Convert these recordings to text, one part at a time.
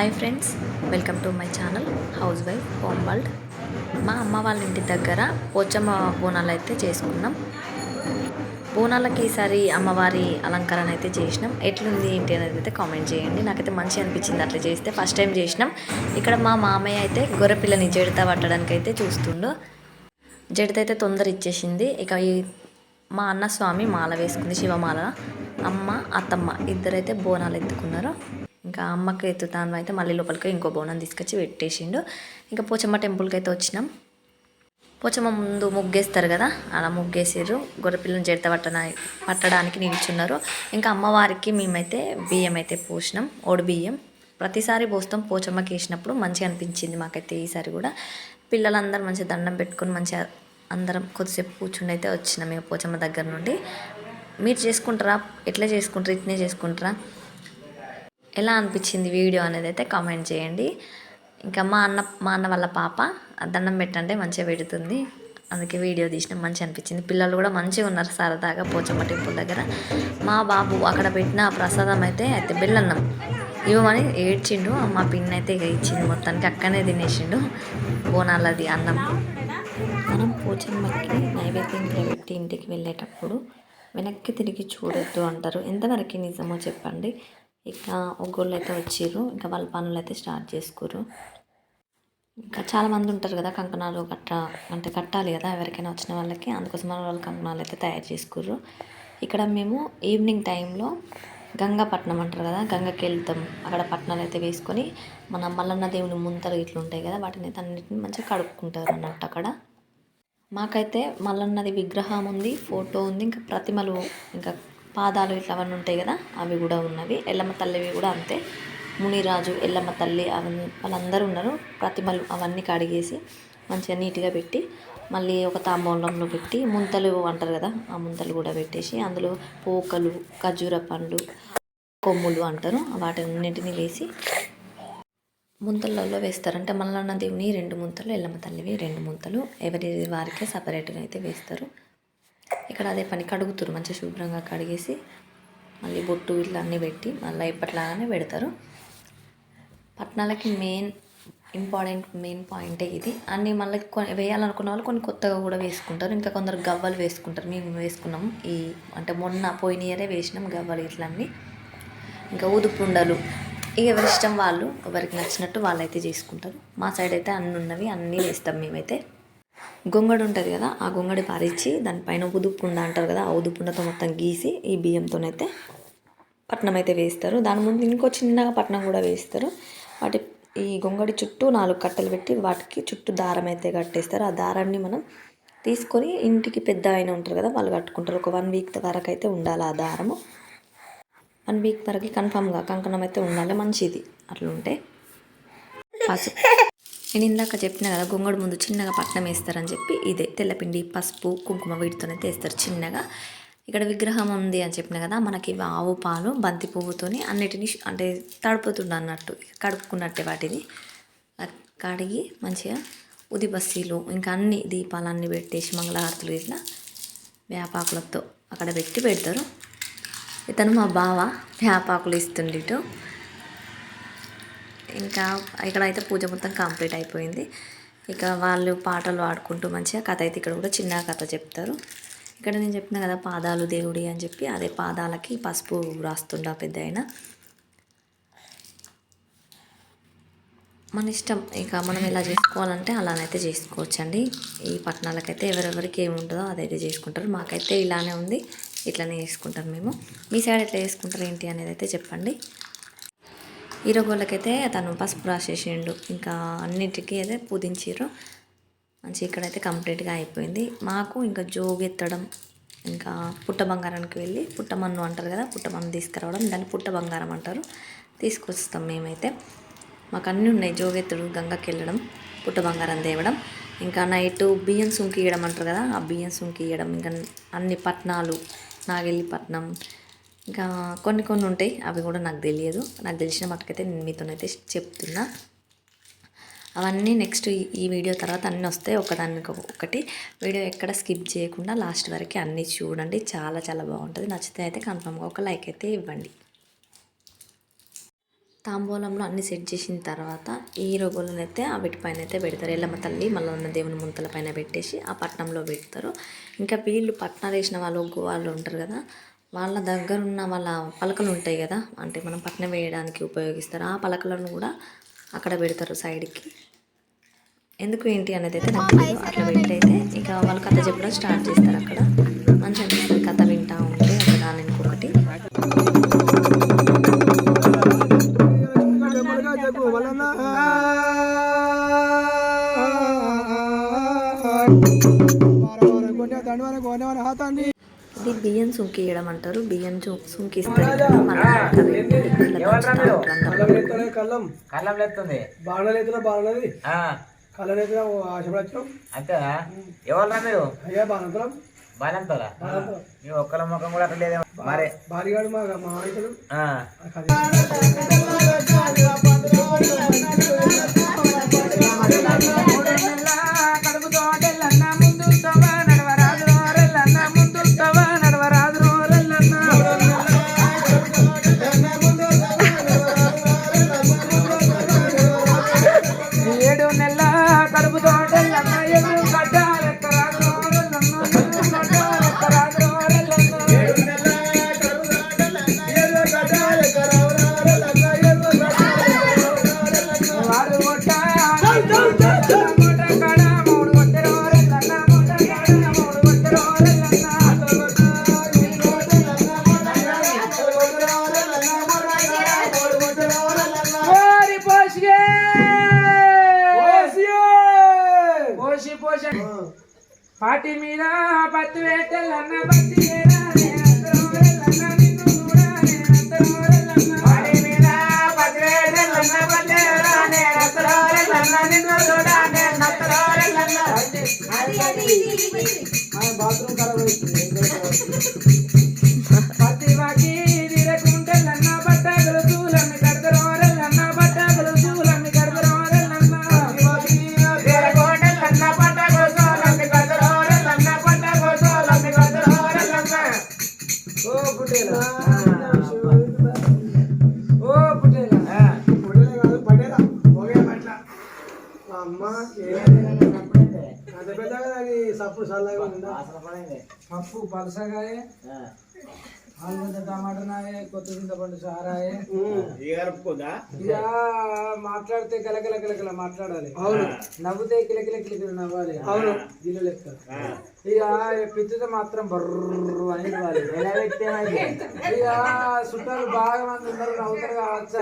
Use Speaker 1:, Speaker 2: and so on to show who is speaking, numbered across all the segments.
Speaker 1: Hi friends welcome to my channel housewife home world మా అమ్మ వాళ్ళ ఇంటి దగ్గర పోచమ్మ బోనాలు అయితే చేసుకున్నాం. బోనాలకి ఈసారి అమ్మవారి అలంకరణ అయితే చేసినాం. ఎట్లుంది ఏంటి అనేది అయితే కామెంట్ చేయండి. నాకైతే మంచి అనిపించింది అట్లా చేస్తే ఫస్ట్ టైం చేసినాం. ఇక్కడ మా మామయ్య అయితే గొర్రెపిల్లని జడిత పట్టడానికి అయితే చూస్తుండు. జడిత అయితే తొందర ఇచ్చేసింది. ఇక ఈ మా అన్న స్వామి మాల వేసుకుంది శివమాల. అమ్మ అత్తమ్మ ఇద్దరైతే బోనాలు ఎత్తుకున్నారు. ఇంకా అమ్మకి ఎత్తుతాను అయితే మళ్ళీ లోపలికి ఇంకో బోనం తీసుకొచ్చి పెట్టేసిండు. ఇంకా పోచమ్మ టెంపుల్కి అయితే వచ్చినాం. పోచమ్మ ముందు ముగ్గేస్తారు కదా అలా ముగ్గేసారు గొర్రెపిల్లని జడత పట్టన పట్టడానికి నిల్చున్నారు. ఇంకా అమ్మవారికి మేమైతే బియ్యం అయితే పోసినాం ఓడి బియ్యం. ప్రతిసారి పోస్తాం పోచమ్మకి వేసినప్పుడు మంచిగా అనిపించింది మాకైతే ఈసారి కూడా. పిల్లలందరూ మంచిగా దండం పెట్టుకొని మంచిగా అందరం కొద్దిసేపు కూర్చుండి అయితే వచ్చినాం ఇక పోచమ్మ దగ్గర నుండి. మీరు చేసుకుంటారా? ఎట్లా చేసుకుంటారు? ఇట్నే చేసుకుంటారా? ఎలా అనిపించింది వీడియో అనేది అయితే కామెంట్ చేయండి. ఇంకా మా అన్న మా అన్న వాళ్ళ పాప దండం పెట్టంటే మంచిగా పెడుతుంది. అందుకే వీడియో తీసిన మంచిగా అనిపించింది. పిల్లలు కూడా మంచిగా ఉన్నారు సరదాగా పోచమ్మ టెంపుల్ దగ్గర. మా బాబు అక్కడ పెట్టిన ప్రసాదం అయితే అయితే బెల్లన్నం. ఇవ్వమని ఏడ్చిండు. మా పిన్ అయితే ఇక ఇచ్చింది మొత్తానికి అక్కనే తినేసిండు. బోనాలది అన్నం. మనం పోచమ్మకి నైవేద్యం పెట్టి ఇంటికి వెళ్ళేటప్పుడు వెనక్కి తిరిగి చూడొద్దు అంటారు. ఎంతవరకు నిజమో చెప్పండి. ఇక ఒగ్గోళ్ళు అయితే వచ్చిర్రు ఇంకా వాళ్ళ పనులు అయితే స్టార్ట్ చేసుకుర్రు. ఇంకా చాలామంది ఉంటారు కదా కంకణాలు కట్ట అంటే కట్టాలి కదా ఎవరికైనా వచ్చిన వాళ్ళకి అందుకోసం వాళ్ళు కంకణాలు అయితే తయారు చేసుకుర్రు. ఇక్కడ మేము ఈవినింగ్ టైంలో గంగాపట్నం అంటారు కదా గంగకి వెళ్తాం. అక్కడ పట్నాలు అయితే వేసుకొని మన మల్లన్న దేవుని ముంతలు ఇట్లా ఉంటాయి కదా వాటిని అయితే అన్నిటిని మంచిగా కడుక్కుంటారు అన్నట్టు అక్కడ. మాకైతే మల్లన్నది విగ్రహం ఉంది ఫోటో ఉంది ఇంకా ప్రతిమలు ఇంకా పాదాలు ఇట్లా అవన్నీ ఉంటాయి కదా అవి కూడా ఉన్నవి. ఎల్లమ్మ తల్లివి కూడా అంతే. మునిరాజు ఎల్లమ్మ తల్లి అవన్నీ వాళ్ళందరూ ఉన్నారు. ప్రతిమలు అవన్నీ కడిగేసి మంచిగా నీట్గా పెట్టి మళ్ళీ ఒక తాంబూలంలో పెట్టి ముంతలు అంటారు కదా ఆ ముంతలు కూడా పెట్టేసి అందులో పోకలు ఖర్జూర పండ్లు కొమ్ములు అంటారు. వాటన్నింటినీ వేసి ముంతలలో వేస్తారు అంటే మల్లన్న దేవుని రెండు ముంతలు ఎల్లమ్మ తల్లివి రెండు ముంతలు. ఎవరి వారికే సపరేట్గా అయితే వేస్తారు. ఇక్కడ అదే పని కడుగుతారు మంచిగా శుభ్రంగా కడిగేసి మళ్ళీ బొట్టు ఇట్లా అన్నీ పెట్టి మళ్ళీ ఇప్పట్లాగానే పెడతారు. పట్నాలకి మెయిన్ ఇంపార్టెంట్ మెయిన్ పాయింటే ఇది. అన్నీ మళ్ళీ కొన్ని వేయాలనుకున్న వాళ్ళు కొన్ని కొత్తగా కూడా వేసుకుంటారు. ఇంకా కొందరు గవ్వలు వేసుకుంటారు. మేము వేసుకున్నాం ఈ అంటే మొన్న పోయిన ఇయరే వేసినాం గవ్వలు ఇట్లా అన్నీ ఇంకా ఊదుపుండలు. ఇక ఎవరి ఇష్టం వాళ్ళు ఎవరికి నచ్చినట్టు వాళ్ళైతే చేసుకుంటారు. మా సైడ్ అయితే అన్నీ ఉన్నవి అన్నీ వేస్తాం మేమైతే. గొంగడు ఉంటుంది కదా ఆ గొంగడి పారిచ్చి దానిపైన ఉదుపుండ అంటారు కదా ఆ ఉదుపుండతో మొత్తం గీసి ఈ బియ్యంతోనైతే పట్నం అయితే వేస్తారు. దాని ముందు ఇంకో చిన్నగా పట్నం కూడా వేస్తారు. వాటి ఈ గొంగడి చుట్టూ నాలుగు కట్టలు పెట్టి వాటికి చుట్టూ దారం అయితే కట్టేస్తారు. ఆ దారాన్ని మనం తీసుకొని ఇంటికి పెద్ద ఆయన ఉంటారు కదా వాళ్ళు కట్టుకుంటారు. ఒక వన్ వీక్ వరకు అయితే ఉండాలి ఆ దారము. వన్ వీక్ వరకు కన్ఫామ్గా కంకణం అయితే ఉండాలి. మంచిది. అట్లుంటే పసుపు. నేను ఇందాక చెప్పిన కదా గొంగడు ముందు చిన్నగా పట్నం వేస్తారని చెప్పి ఇదే. తెల్లపిండి పసుపు కుంకుమ వీటితోనే తెస్తారు చిన్నగా. ఇక్కడ విగ్రహం ఉంది అని చెప్పిన కదా మనకి ఆవు పాలు బంతి పువ్వుతోని అన్నిటిని అంటే తడుపుతుండ అన్నట్టు కడుక్కున్నట్టే వాటిని. కడిగి మంచిగా ఉదిబస్తీలు ఇంకా అన్ని దీపాలన్నీ పెట్టేసి మంగళహారతులు ఇట్లా వేపాకులతో అక్కడ పెట్టి పెడతారు. ఇతను మా బావ వేపాకులు ఇస్తుండేటో ఇంకా ఇక్కడ అయితే పూజ మొత్తం కంప్లీట్ అయిపోయింది. ఇక వాళ్ళు పాటలు పాడుకుంటూ మంచిగా కథ అయితే ఇక్కడ కూడా చిన్న కథ చెప్తారు. ఇక్కడ నేను చెప్పిన కదా పాదాలు దేవుడి అని చెప్పి అదే పాదాలకి పసుపు రాస్తుండ పెద్ద అయినా మన ఇష్టం. ఇక మనం ఎలా చేసుకోవాలంటే అలానైతే చేసుకోవచ్చండి. ఈ పట్టణాలకైతే ఎవరెవరికి ఏముంటుందో అదైతే చేసుకుంటారు. మాకైతే ఇలానే ఉంది. ఇట్లానే చేసుకుంటాం మేము. మీ సైడ్ ఎట్లా చేసుకుంటారు ఏంటి అనేది అయితే చెప్పండి. ఈరోగోళ్ళకైతే తను పసుపు రాసేసిండు. ఇంకా అన్నిటికీ అయితే పూజించారు మంచి ఇక్కడైతే కంప్లీట్గా అయిపోయింది. మాకు ఇంకా జోగెత్తడం ఇంకా పుట్ట బంగారానికి వెళ్ళి పుట్టమన్ను అంటారు కదా పుట్టమన్ను తీసుకురావడం దాన్ని పుట్ట బంగారం అంటారు. తీసుకొస్తాం మేమైతే. మాకు అన్నీ ఉన్నాయి జోగెత్తుడు గంగకి వెళ్ళడం పుట్ట బంగారం తేవడం. ఇంకా నైట్ బియ్యం సుంకి ఇవ్వడం అంటారు కదా ఆ బియ్యం సుంకి ఇవ్వడం ఇంకా అన్ని పట్నాలు నాగెల్లి పట్నం ఇంకా కొన్ని కొన్ని ఉంటాయి అవి కూడా నాకు తెలియదు. నాకు తెలిసిన మటుకైతే నేను మీతోనైతే చెప్తున్నా. అవన్నీ నెక్స్ట్ ఈ వీడియో తర్వాత అన్నీ వస్తాయి. ఒకదానికి ఒకటి. వీడియో ఎక్కడ స్కిప్ చేయకుండా లాస్ట్ వరకు అన్నీ చూడండి. చాలా చాలా బాగుంటుంది. నచ్చితే అయితే కన్ఫామ్గా ఒక లైక్ అయితే ఇవ్వండి. తాంబూలంలో అన్ని సెట్ చేసిన తర్వాత ఈ రొగులను అయితే వీటిపైన అయితే పెడతారు. ఎల్లమ్మ తల్లి మల్లన్న దేవుని ముంతల పైన పెట్టేసి ఆ పట్నంలో పెడతారు. ఇంకా వీళ్ళు పట్నాలు వేసిన వాళ్ళు ఒగ్గు వాళ్ళు ఉంటారు కదా వాళ్ళ దగ్గర ఉన్న వాళ్ళ పలకలు ఉంటాయి కదా అంటే మనం పట్నం వేయడానికి ఉపయోగిస్తారు. ఆ పలకలను కూడా అక్కడ పెడతారు సైడ్కి. ఎందుకు ఏంటి అనేది అయితే నాకు తెలియదు అట్లా పెట్టి అయితే ఇక వాళ్ళు కథ చెప్పడం స్టార్ట్ చేస్తారు అక్కడ. సుంకియడం అంటారు బియ్యం సుంకిస్తారు.
Speaker 2: కళ్ళం
Speaker 3: కళ్ళం. లేస్తుంది
Speaker 2: బాణాలు ఎత్తున బాణది
Speaker 3: ఆ,
Speaker 2: కళ్ళం ఎత్తున ఆశపడచ్చు?
Speaker 3: అంతేనా? ఎవరురా మీరు?
Speaker 2: అయ్యా బాణంతరం.
Speaker 3: బాలంతోరా మీ ఒక్కల ముఖం కూడా మరి.
Speaker 2: భారీగాడు మా బాత్రూమ్ ఖరాబ్ పత్తి వాకి వీరకుంటలన్న బట్టగలు చూలమ్మి కడతరో రెల్లన్న బట్టగలు చూలమ్మి కడతరో రెల్లన్న వీరకుంటలన్న చూలమ్మి కడతరో రెల్లన్న బట్టగలు చూలమ్మి ఓ పప్పు పలసగాయ ఆలుగడ్డ టమాటా నాయ కొత్త చింతపండు సారాయ.
Speaker 3: ఇక?
Speaker 2: ఇక మాట్లాడితే కలకల కలకల మాట్లాడాలి. అవును. నవ్వుతే కిలకిల కిలకిల నవ్వాలి. అవును. లెక్క. ఇక పిత్తుతో మాత్రం బర్రు అని ఇవ్వాలి
Speaker 3: ఎలా పెట్టేమైతే?
Speaker 2: ఇక చుట్టాలు బాగా మంది ఉన్నారు నవ్వుతారు కావచ్చు.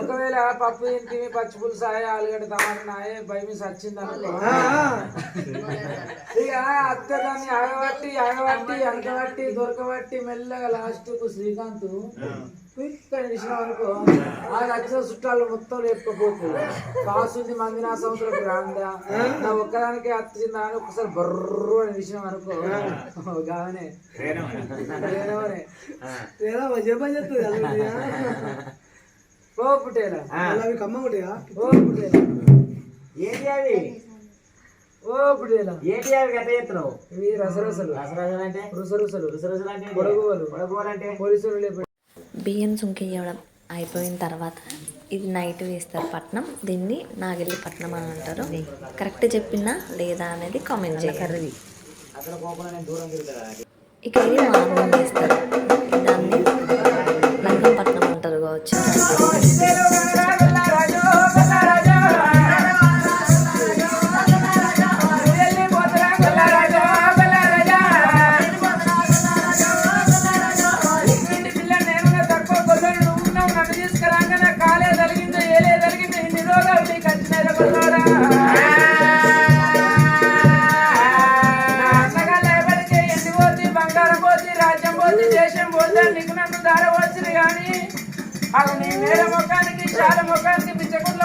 Speaker 2: ఒకవేళ పప్పు ఇంటివి పచ్చి పులుసు ఆయ ఆలుగడ్డ టమాటా నాయ భయం సచ్చింది అనుకో ఇక అత్త దాన్ని ఆగబట్టి ఆగబట్టి అనకబట్టి దొరకబట్టి మెల్లగా లాస్ట్కు శ్రీకాంత్ ఇక్కడ అనుకో ఆ వచ్చిన చుట్టాలు మొత్తం లేపుకపోతుంది కాసుంది మంది నా సంవత్సరం రాందా నా ఒక్కదానికి అని ఒకసారి బర్రు అని లేనవనే.
Speaker 3: ఆ,
Speaker 2: ఓ పుట్టేలా?
Speaker 3: ఆ.
Speaker 2: ఓ పుట్టేలా.
Speaker 3: ఏంటి
Speaker 2: ఓ పుట్టేలా.
Speaker 3: ఏంటి అవి గట్ట చేస్తున్నావు
Speaker 2: ఇవి రసరసలు.
Speaker 3: రసరసలు అంటే?
Speaker 2: రుసరుసలు.
Speaker 3: రుసరుసలు అంటే అంటే?
Speaker 2: పోలీసులు
Speaker 1: బియ్యం సుంకియడం అయిపోయిన తర్వాత ఇది నైట్ వేస్తారు పట్నం. దీన్ని నాగెల్లి పట్నం అని అంటారు. కరెక్ట్ చెప్పినా లేదా అనేది కామెంట్
Speaker 3: తిరుగుతా
Speaker 1: ఇక ఇది మార్నింగ్ వేస్తారు దాన్ని
Speaker 2: కానీ అది నీ నేల ముఖానికి చాలా ముఖానికి పిచ్చకుండా